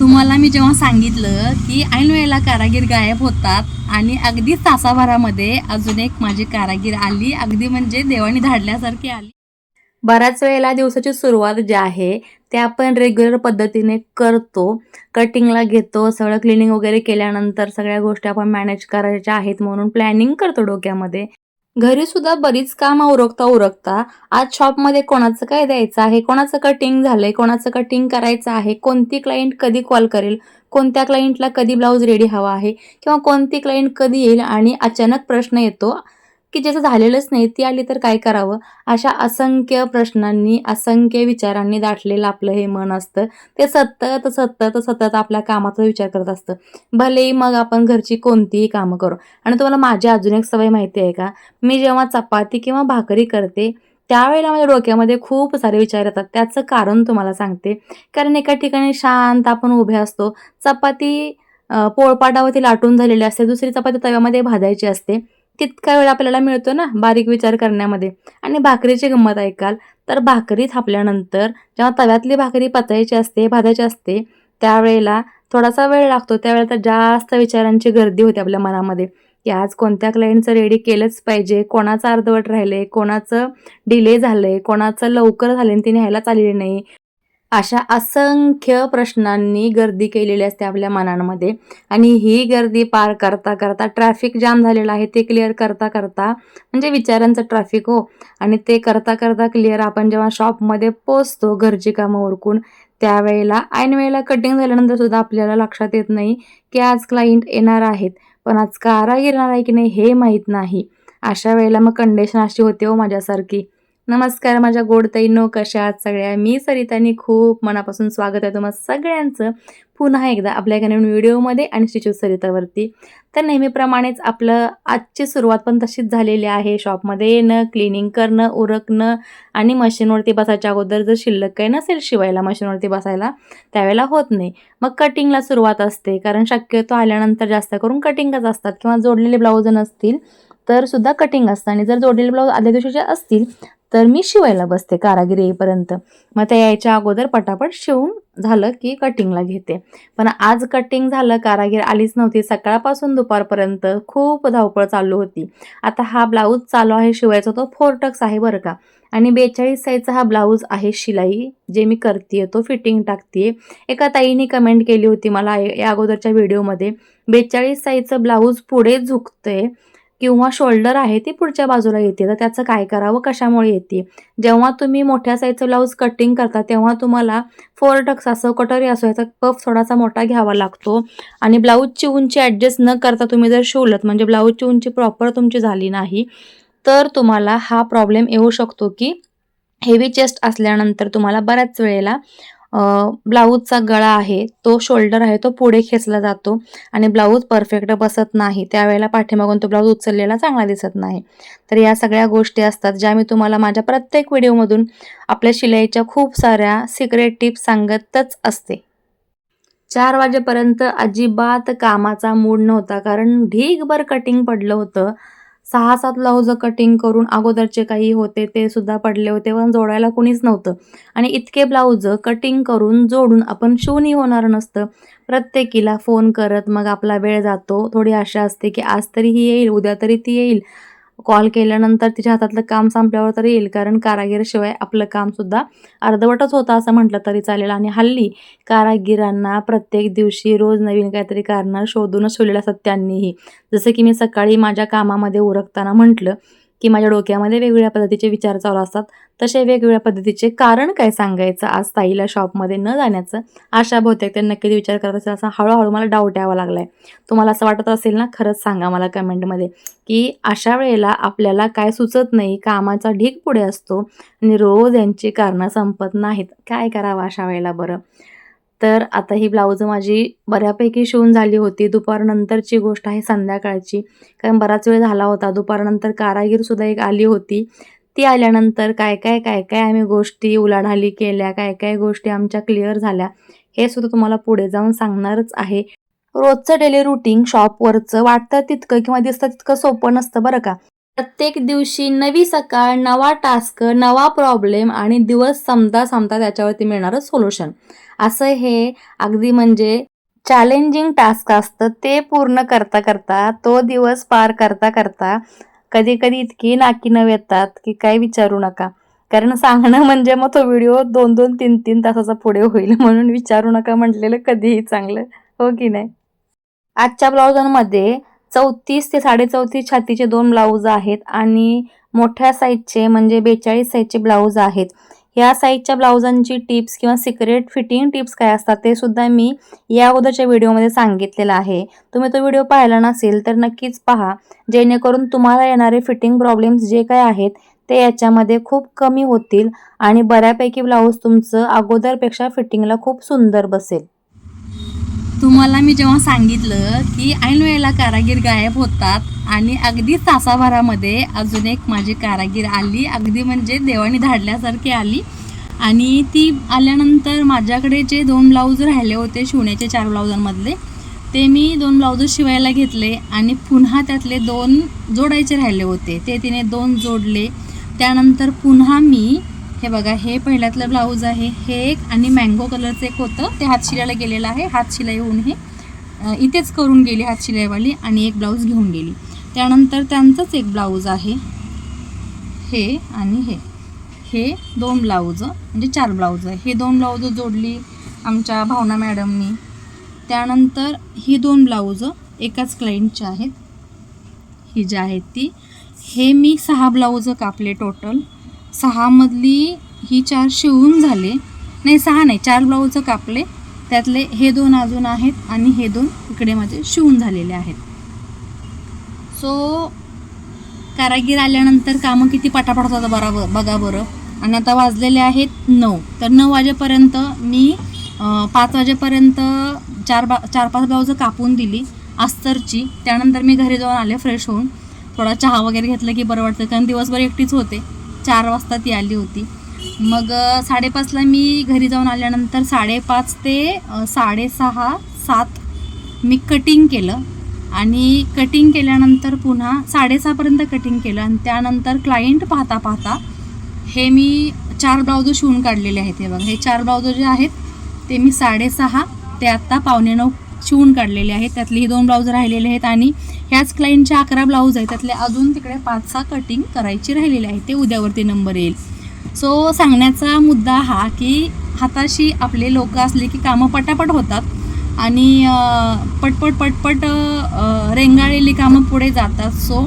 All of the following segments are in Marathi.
तुम्हाला मी जेव्हा सांगितलं की ऐन वेळेला कारागीर गायब होतात आणि अगदी तासाभरामध्ये अजून एक माझी कारागीर आली अगदी म्हणजे देवाने धाडल्यासारखी आली. बऱ्याच वेळेला दिवसाची सुरुवात जी आहे ते आपण रेग्युलर पद्धतीने करतो. कटिंगला घेतो सगळं क्लिनिंग वगैरे केल्यानंतर सगळ्या गोष्टी आपण मॅनेज करायच्या आहेत म्हणून प्लॅनिंग करतो डोक्यामध्ये. घरी सुद्धा बरीच काम उरकता उरकता आज शॉपमध्ये कोणाचं काय द्यायचं आहे? कोणाचं कटिंग झालंय? कोणाचं कटिंग करायचं आहे? कोणती क्लायंट कधी कॉल करेल? कोणत्या क्लायंटला कधी ब्लाऊज रेडी हवा आहे? किंवा कोणती क्लायंट कधी येईल? आणि अचानक प्रश्न येतो की ज्याचं झालेलंच नाही ती आली तर काय करावं? अशा असंख्य प्रश्नांनी असंख्य विचारांनी दाटलेलं आपलं हे मन असतं. ते सतत सतत सतत आपल्या कामाचा विचार करत असतं. भलेही मग आपण घरची कोणतीही कामं करू. आणि तुम्हाला माझी अजून एक सवय माहिती आहे का? मी जेव्हा चपाती किंवा भाकरी करते त्यावेळेला माझ्या डोक्यामध्ये खूप सारे विचार येतात. त्याचं कारण तुम्हाला सांगते. कारण एका ठिकाणी शांत आपण उभे असतो. चपाती पोळपाटावरती लाटून झालेली असते. दुसरी चपाती तव्यामध्ये भाजायची असते. तितका वेळ आपल्याला मिळतो ना बारीक विचार करण्यामध्ये. आणि भाकरीची गंमत ऐकाल तर भाकरी थापल्यानंतर जेव्हा तव्यातली भाकरी पचायची असते भाजायची असते त्यावेळेला थोडासा वेळ लागतो. त्यावेळेला तर जास्त विचारांची गर्दी होते आपल्या मनामध्ये. की आज कोणत्या क्लायंटचं रेडी केलंच पाहिजे? कोणाचं अर्धवट राहिलंय? कोणाचं डिले झालंय? कोणाचं लवकर झालं आणि ती न्यायलाच आलेली नाही. अशा असंख्य प्रश्नांनी गर्दी केलेली असते आपल्या मनांमध्ये. आणि ही गर्दी पार करता करता ट्रॅफिक जाम झालेलं आहे ते क्लिअर करता करता म्हणजे विचारांचं ट्रॅफिक हो. आणि ते करता करता क्लिअर आपण जेव्हा शॉपमध्ये पोचतो घरची कामं उरकून त्यावेळेला ऐन वेळेला कटिंग झाल्यानंतर सुद्धा आपल्याला लक्षात येत नाही की आज क्लायंट येणार आहेत. पण आज कारा येणार आहे की नाही हे माहीत नाही. अशा वेळेला मग कंडिशन अशी होते हो माझ्यासारखी. नमस्कार माझ्या गोडताईनो कशा आहात सगळ्या? मी सरितानी खूप मनापासून स्वागत आहे तुम्हाला सगळ्यांचं पुन्हा एकदा आपल्या एका नवीन व्हिडिओमध्ये आणि स्टिचू सरितावरती. तर नेहमीप्रमाणेच आपलं आजची सुरुवात पण तशीच झालेली आहे. शॉपमध्ये येणं क्लिनिंग करणं उरकणं आणि मशीनवरती बसायच्या अगोदर जर शिल्लक काही नसेल शिवायला मशीनवरती बसायला त्यावेळेला होत नाही. मग कटिंगला सुरुवात असते. कारण शक्यतो आल्यानंतर जास्त करून कटिंगच असतात. किंवा जोडलेले ब्लाऊज नसतील तर सुद्धा कटिंग असतं. आणि जर जोडलेले ब्लाऊज आदल्या दिवशीचे असतील तर मी शिवायला बसते कारागिरी येईपर्यंत. मग त्या यायच्या अगोदर पटापट शिवून झालं की कटिंगला घेते. पण आज कटिंग झालं कारागीर आलीच नव्हती. सकाळपासून दुपारपर्यंत खूप धावपळ चालू होती. आता हा ब्लाऊज चालू आहे शिवायचा तो फोर टक्स आहे बरं का. आणि बेचाळीस साईजचा हा ब्लाऊज आहे शिलाई जे मी करते तो फिटिंग टाकते एका ताईने कमेंट केली होती मला या अगोदरच्या व्हिडिओमध्ये बेचाळीस साईजचं ब्लाऊज पुढे झुकतंय. किंवा शोल्डर आहे ती पुढच्या बाजूला येते. तर त्याचं काय करावं? कशामुळे येते? जेव्हा तुम्ही मोठ्या साईजचं ब्लाऊज कटिंग करता तेव्हा तुम्हाला फोर टक्स असो कटोरी असो याचा पफ थोडासा मोठा घ्यावा लागतो. आणि ब्लाऊजची उंची ॲडजस्ट न करता तुम्ही जर शिवलत म्हणजे ब्लाऊजची उंची प्रॉपर तुमची झाली नाही तर तुम्हाला हा प्रॉब्लेम येऊ शकतो की हेवी चेस्ट असल्यानंतर तुम्हाला बऱ्याच वेळेला ब्लाऊजचा गळा आहे तो शोल्डर आहे तो पुढे खेचला जातो आणि ब्लाऊज परफेक्ट बसत नाही. त्यावेळेला पाठीमागून तो ब्लाऊज उचललेला चांगला दिसत नाही. तर या सगळ्या गोष्टी असतात ज्या मी तुम्हाला माझ्या प्रत्येक व्हिडिओमधून आपल्या शिलाईच्या खूप साऱ्या सिक्रेट टिप्स सांगतच असते. चार वाजेपर्यंत अजिबात कामाचा मूड नव्हता कारण ढीगभर कटिंग पडलं होतं. सहा सात ब्लाऊज कटिंग करून अगोदरचे काही होते ते सुद्धा पडले होते पण जोडायला कोणीच नव्हतं. आणि इतके ब्लाऊज कटिंग करून जोडून आपण शिवूनही होणार नसतं. प्रत्येकीला फोन करत मग आपला वेळ जातो. थोडी आशा असते की आज तरी ही येईल उद्या तरी ती येईल. कॉल केल्यानंतर तिच्या हातातलं काम संपल्यावर तरी येईल कारण कारागीरशिवाय आपलं कामसुद्धा अर्धवटच होतं असं म्हटलं तरी चालेल. आणि हल्ली कारागिरांना प्रत्येक दिवशी रोज नवीन काहीतरी कारणं शोधूनच ठेवलेलं असतात त्यांनीही. जसं की मी सकाळी माझ्या कामामध्ये उरकताना म्हटलं की माझ्या डोक्यामध्ये वेगवेगळ्या पद्धतीचे विचार चालू असतात. तसे वेगवेगळ्या पद्धतीचे कारण काय सांगायचं आज ताईला शॉपमध्ये न जाण्याचं आशा बहुतेक ते नक्कीच विचार करत असेल. असा हळूहळू मला डाऊट यावा लागला आहे तुम्हाला असं वाटत असेल ना खरंच सांगा मला कमेंटमध्ये की अशा वेळेला आपल्याला काय सुचत नाही कामाचा ढीक पुढे असतो आणि रोज यांची कारणं संपत नाहीत. काय करावं अशा वेळेला बरं? तर आता ही ब्लाऊज माझी बऱ्यापैकी शिवून झाली होती. दुपारनंतरची गोष्ट आहे संध्याकाळची. कारण बराच वेळ झाला होता. दुपारनंतर कारागीरसुद्धा एक आली होती. ती आल्यानंतर काय काय काय काय आम्ही गोष्टी उलाढाली केल्या काय काय गोष्टी आमच्या क्लिअर झाल्या हे सुद्धा तुम्हाला पुढे जाऊन सांगणारच आहे. रोजचं डेली रुटीन शॉपवरचं वाटतं तितकं किंवा दिसतं तितकं सोपं नसतं बरं का? प्रत्येक दिवशी नवी सकाळ नवा टास्क नवा प्रॉब्लेम आणि दिवस समता समता त्याच्यावरती मिळणारं सोल्युशन असं हे अगदी म्हणजे चॅलेंजिंग टास्क असतं. ते पूर्ण करता करता तो दिवस पार करता करता कधी कधी इतकी नाकी नव येतात की काय विचारू नका. कारण सांगणं म्हणजे मग तो व्हिडिओ दोन दोन तीन तीन तासाचा पुढे होईल म्हणून विचारू नका म्हटलेलं कधीही चांगलं. हो की नाही? आजच्या ब्लाउजांमध्ये चौतीस ते साडेचौतीस छातीचे दोन ब्लाऊज आहेत आणि मोठ्या साईजचे म्हणजे बेचाळीस साईजचे ब्लाऊज आहेत. ह्या साईजच्या ब्लाऊजांची टिप्स किंवा सिक्रेट फिटिंग टिप्स काय असतात ते सुद्धा मी या अगोदरच्या व्हिडिओमध्ये सांगितलेलं आहे. तुम्ही तो व्हिडिओ पाहिला नसेल तर नक्कीच पहा. जेणेकरून तुम्हाला येणारे फिटिंग प्रॉब्लेम्स जे काय आहेत ते याच्यामध्ये खूप कमी होतील आणि बऱ्यापैकी ब्लाऊज तुमचं अगोदरपेक्षा फिटिंगला खूप सुंदर बसेल. तुम्हाला मी जेव्हा सांगितलं की ऐन वेळेला कारागीर गायब होतात आणि अगदी तासाभरामध्ये अजून एक माझी कारागीर आली अगदी म्हणजे देवाने धाडल्यासारखी आली. आणि ती आल्यानंतर माझ्याकडे जे दोन ब्लाऊज राहिले होते शिवण्याचे चार ब्लाऊजांमधले ते मी दोन ब्लाऊज शिवायला घेतले आणि पुन्हा त्यातले दोन जोडायचे राहिले होते. ते तिने दोन जोडले. त्यानंतर पुन्हा मी हे बघा हे पहिल्यातलं ब्लाऊज आहे. हे एक आणि मँगो कलरचं एक होतं. ते हातशिलायला गेलेलं आहे. हात शिलाई होऊन हे इथेच करून गेली हात शिलाईवाली आणि एक ब्लाऊज घेऊन गेली. त्यानंतर त्यांचंच एक ब्लाऊज आहे. हे आणि हे. हे दोन ब्लाऊज म्हणजे चार ब्लाऊज आहे हे दोन ब्लाऊज जोडली आमच्या भावना मॅडमनी त्यानंतर ही दोन ब्लाऊज एकाच क्लायंटच्या आहेत. ही जी आहेत ती. हे मी सहा ब्लाऊज कापले टोटल सहामधली ही चार शिवून झाले. नाही सहा नाही चार ब्लाऊजं कापले. त्यातले हे दोन अजून आहेत आणि हे दोन इकडे माझे शिवून झालेले आहेत. सो कारागीर आल्यानंतर कामं किती पटापट होतात बराबर बघा बरं. आणि आता वाजलेले आहेत नऊ. तर नऊ वाजेपर्यंत मी पाच वाजेपर्यंत चार बा चार पाच ब्लाऊजं कापून दिली अस्तरची. त्यानंतर मी घरी जाऊन आले फ्रेश होऊन. थोडा चहा वगैरे घेतलं की बरं वाटतं कारण दिवसभर एकटीच होते. चार वाजता ती आली होती. मग साडेपाचला मी घरी जाऊन आल्यानंतर साडेपाच ते साडेसहा सात मी कटिंग केलं. आणि कटिंग केल्यानंतर पुन्हा साडेसहापर्यंत कटिंग केलं आणि त्यानंतर क्लायंट पाहता पाहता हे मी चार ब्लाउज शिवून काढलेले आहेत. हे बघा हे चार ब्लाउज जे आहेत ते मी साडेसहा ते आत्ता पावणे नऊ शिवून काढलेले आहेत. त्यातले हे दोन ब्लाऊज राहिलेले आहेत आणि ह्याच क्लायंटचे अकरा ब्लाऊज आहेत. त्यातले अजून तिकडे पाच सहा कटिंग करायची राहिलेले आहे. ते उद्यावरती नंबर येईल. सो सांगण्याचा मुद्दा हा की हाताशी आपले लोक असले की कामं पटापट होतात आणि पटपट पटपट रेंगाळलेली कामं पुढे जातात. सो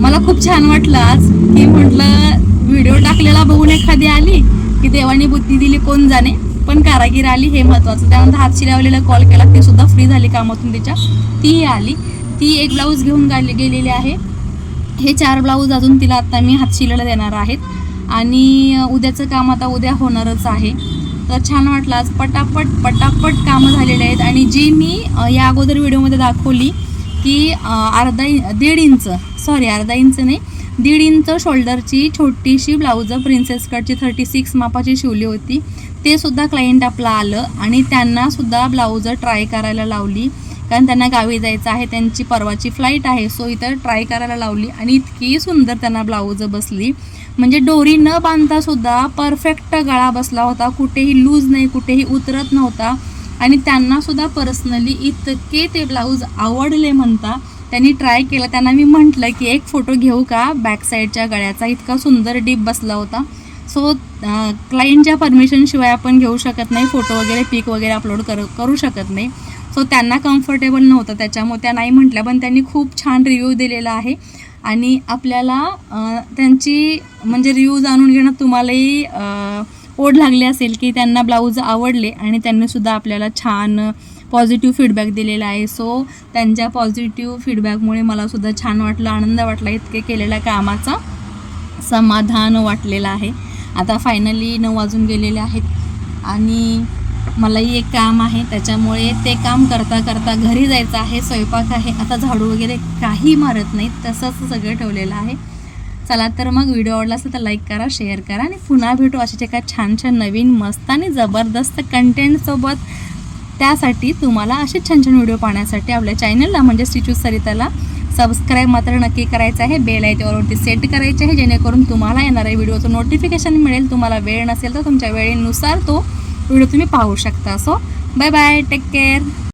मला खूप छान वाटलं आज की म्हटलं व्हिडिओ टाकलेला बघून एखादी आली की देवाने बुद्धी दिली कोण जाणे? पण कारागीर आली हे महत्त्वाचं त्यानंतर हात शिरावलेला कॉल केला ते सुद्धा फ्री झाली कामातून तिच्या. तीही आली. ती एक ब्लाऊज घेऊन गाली गेलेली आहे. हे चार ब्लाऊज अजून तिला आत्ता मी हात शिलायला देणार आहेत. आणि उद्याचं काम आता उद्या होणारच आहे. तर छान वाटलं आज. पटापट पटापट कामं झालेली आहेत. आणि जी मी या अगोदर व्हिडिओमध्ये दाखवली की अर्धा इ दीड इंच सॉरी अर्धा इंच नाही दीड इंच शोल्डरची छोटीशी ब्लाऊज प्रिन्सेस कटची थर्टी सिक्स मापाची शिवली होती. ते सुद्धा क्लायंट आपलं आलं आणि त्यांनासुद्धा ब्लाऊजं ब्लाऊज ट्राय करायला लावली. कारण त्यांना गावी जायचं आहे त्यांची परवाची फ्लाईट आहे सो इथं ट्राय करायला लावली आणि इतकी सुंदर त्यांना ब्लाऊज बसली. म्हणजे डोरी न बांधता सुद्धा परफेक्ट गळा बसला होता कुठेही लूज नाही कुठेही उतरत नव्हता. आणि त्यांना सुद्धा पर्सनली इतके ते ब्लाऊज आवडले म्हणता त्यांनी ट्राय केलं. त्यांना मी म्हटलं की एक फोटो घेऊ का? बॅक साईडच्या गळ्याचा इतका सुंदर डीप बसला होता. सो क्लायंटच्या परमिशनशिवाय आपण घेऊ शकत नाही फोटो वगैरे पिक वगैरे अपलोड करू करू शकत नाही. सो त्यांना कम्फर्टेबल नव्हतं त्याच्यामुळे त्या नाही म्हटल्या पण त्यांनी खूप छान रिव्ह्यू दिलेला आहे. आणि आपल्याला त्यांची म्हणजे रिव्ह्यू जाणून घेणं तुम्हालाही ओढ लागली असेल की त्यांना ब्लाऊज आवडले आणि त्यांनीसुद्धा आपल्याला छान पॉझिटिव्ह फीडबॅक दिलेला आहे. सो त्यांच्या पॉझिटिव्ह फीडबॅकमुळे मला सुद्धा छान वाटलं आनंद वाटला इतके केलेल्या कामाचा समाधान वाटलेलं आहे. आता फायनली नऊ वाजून गेलेले आहेत. आणि मलाही एक काम आहे त्याच्यामुळे ते काम करता करता घरी जायचं आहे स्वयंपाक आहे आता झाडू वगैरे काही मारत नाही तसंच सगळं ठेवलेलं आहे. चला तर मग व्हिडिओ आवडला असेल तर लाईक करा शेअर करा आणि पुन्हा भेटू अशाच एका छान छान नवीन मस्त आणि जबरदस्त कंटेंटसोबत त्यासाठी तुम्हाला असे छान छान व्हिडिओ पाहण्यासाठी आपल्या चॅनलला म्हणजे स्टिचू सरिताला सबस्क्राईब मात्र नक्की करायचं आहे. बेल आहे त्यावरती सेट करायचे आहे जेणेकरून तुम्हाला येणाऱ्या व्हिडिओचं नोटिफिकेशन मिळेल. तुम्हाला वेळ नसेल तर तुमच्या वेळेनुसार तो व्हिडिओ तुम्ही पाहू शकता. So bye bye take care